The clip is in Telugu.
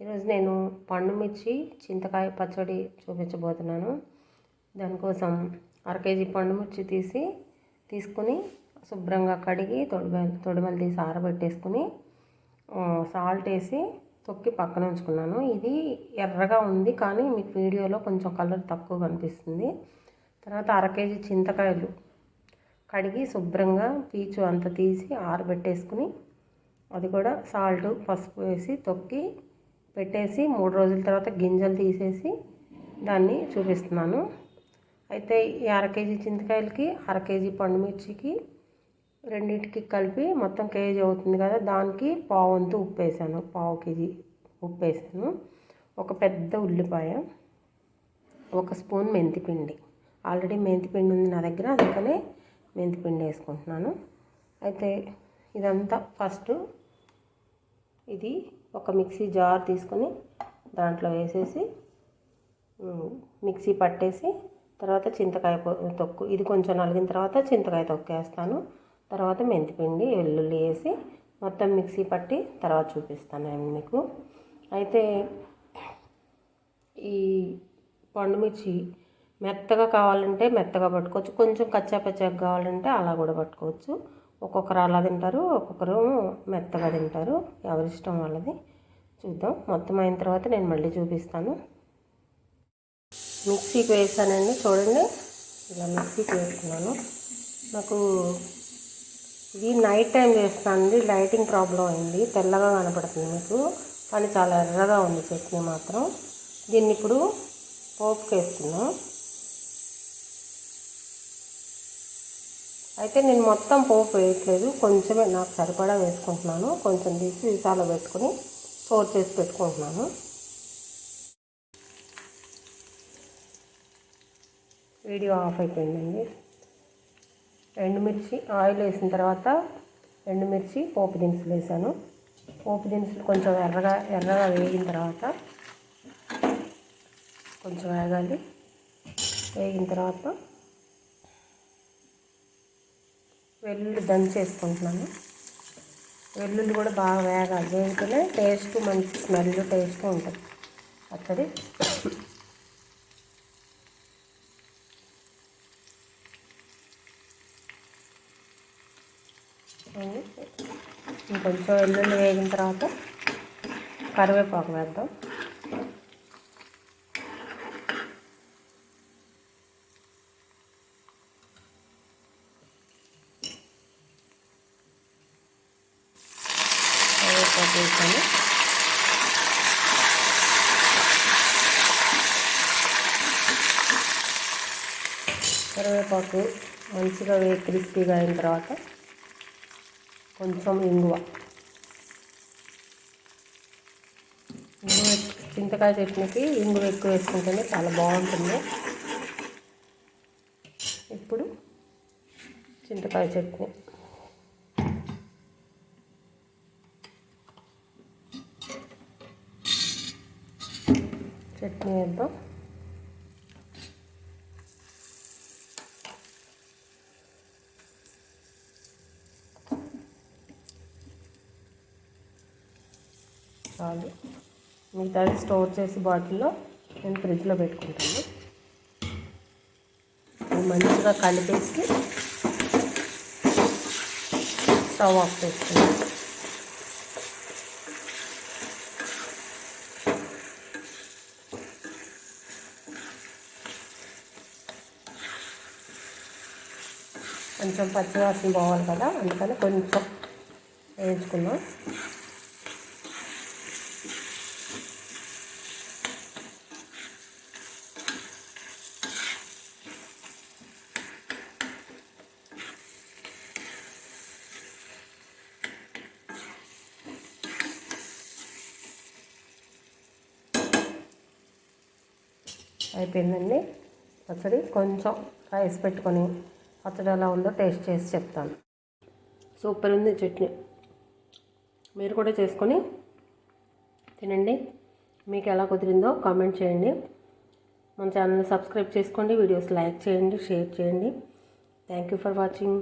ఈరోజు నేను పండు మిర్చి చింతకాయ పచ్చడి చూపించబోతున్నాను. దానికోసం అర కేజీ పండు మిర్చి తీసి తీసుకుని శుభ్రంగా కడిగి తొడిమలు తొడిమలు తీసి ఆరబెట్టేసుకుని సాల్ట్ వేసి తొక్కి పక్కన ఉంచుకున్నాను. ఇది ఎర్రగా ఉంది కానీ మీకు వీడియోలో కొంచెం కలర్ తక్కువ కనిపిస్తుంది. తర్వాత అర కేజీ చింతకాయలు కడిగి శుభ్రంగా పీచు అంత తీసి ఆరబెట్టేసుకుని అది కూడా సాల్ట్ పసుపు వేసి తొక్కి పెట్టేసి మూడు రోజుల తర్వాత గింజలు తీసేసి దాన్ని చూపిస్తున్నాను. అయితే ఈ అర కేజీ చింతకాయలకి అర కేజీ పండుమిర్చికి రెండింటికి కలిపి మొత్తం కేజీ అవుతుంది కదా. దానికి పావు వంతు ఉప్పు వేసాను పావు కేజీ ఉప్పు వేసాను ఒక పెద్ద ఉల్లిపాయ ఒక స్పూన్ మెంతిపిండి. ఆల్రెడీ మెంతిపిండి ఉంది నా దగ్గర అందుకనే మెంతిపిండి వేసుకుంటున్నాను. అయితే ఇదంతా ఫస్ట్ ఇది ఒక మిక్సీ జార్ తీసుకొని దాంట్లో వేసేసి మిక్సీ పట్టేసి తర్వాత చింతకాయ తొక్కు. ఇది కొంచెం నలిగిన తర్వాత చింతకాయ తొక్కేస్తాను. తర్వాత మెంతిపిండి వెల్లుల్లి వేసి మొత్తం మిక్సీ పట్టి తర్వాత చూపిస్తాను నేను మీకు. అయితే ఈ పండుమిర్చి మెత్తగా కావాలంటే మెత్తగా పట్టుకోవచ్చు. కొంచెం కచ్చాపచ్చాగా కావాలంటే అలా కూడా పట్టుకోవచ్చు. ఒక్కొక్కరు అలా తింటారు ఒక్కొక్కరు మెత్తగా తింటారు. ఎవరిష్టం వాళ్ళది. చూద్దాం. మొత్తం అయిన తర్వాత నేను మళ్ళీ చూపిస్తాను. మిక్సీకి వేసానండి. చూడండి. ఇలా మిక్సీకి వేస్తున్నాను నాకు ఇది నైట్ టైం చేస్తానండి లైటింగ్ ప్రాబ్లం అయింది. తెల్లగా కనపడుతుంది మీకు. కానీ చాలా ఎర్రగా ఉంది చట్నీ మాత్రం. దీన్ని ఇప్పుడు పోపుకి అయితే నేను మొత్తం పోపు వేయట్లేదు. కొంచెమే నాకు సరిపడా వేసుకుంటున్నాను. కొంచెం తీసి విసాలో పెట్టుకొని స్టోర్ చేసి పెట్టుకుంటున్నాను. వీడియో ఆఫ్ అయిపోయిందండి. ఎండుమిర్చి ఆయిల్ వేసిన తర్వాత ఎండుమిర్చి పోపు దినుసులు వేసాను. పోపు దినుసులు కొంచెం ఎర్రగా ఎర్రగా వేగిన తర్వాత కొంచెం వేగాలి. వేగిన తర్వాత వెల్లుల్లి దంచేసుకుంటున్నాను వెల్లుల్లి కూడా బాగా వేగాలి. వేగితేనే టేస్ట్ మంచి స్మెల్ టేస్ట్ ఉంటుంది. పచ్చడి ఇంకొంచెం వెల్లుల్లి వేగిన తర్వాత కరివేపాకు వేద్దాం. కరివేపాకు కరివేపాకు మంచిగా వే క్రిస్పీగా అయిన తర్వాత కొంచెం ఇంగువ. ఇంగువ చింతకాయ చట్నీకి ఇంగువ ఎక్కువ వేసుకుంటేనే చాలా బాగుంటుంది. ఇప్పుడు చింతకాయ చట్నీ. చట్నీ వేద్దాం. చాలు. మిగతాది స్టోర్ చేసి బాటిల్లో నేను ఫ్రిడ్జ్లో పెట్టుకుంటాను. మంచిగా కలిపేసి స్టవ్ ఆఫ్ చేసుకుంటాను కొంచెం పచ్చివాసన పోవాలి కదా అందుకని కొంచెం వేయించుకున్నాం అయిపోయిందండి. పచ్చడి కొంచెం రైస్ పెట్టుకొని పచ్చడి ఎలా ఉందో టేస్ట్ చేసి చెప్తాను. సూపర్ ఉంది చట్నీ. మీరు కూడా చేసుకొని తినండి. మీకు ఎలా కుదిరిందో కామెంట్ చేయండి. మన ఛానల్ని సబ్స్క్రైబ్ చేసుకోండి వీడియోస్ లైక్ చేయండి షేర్ చేయండి. Thank you for watching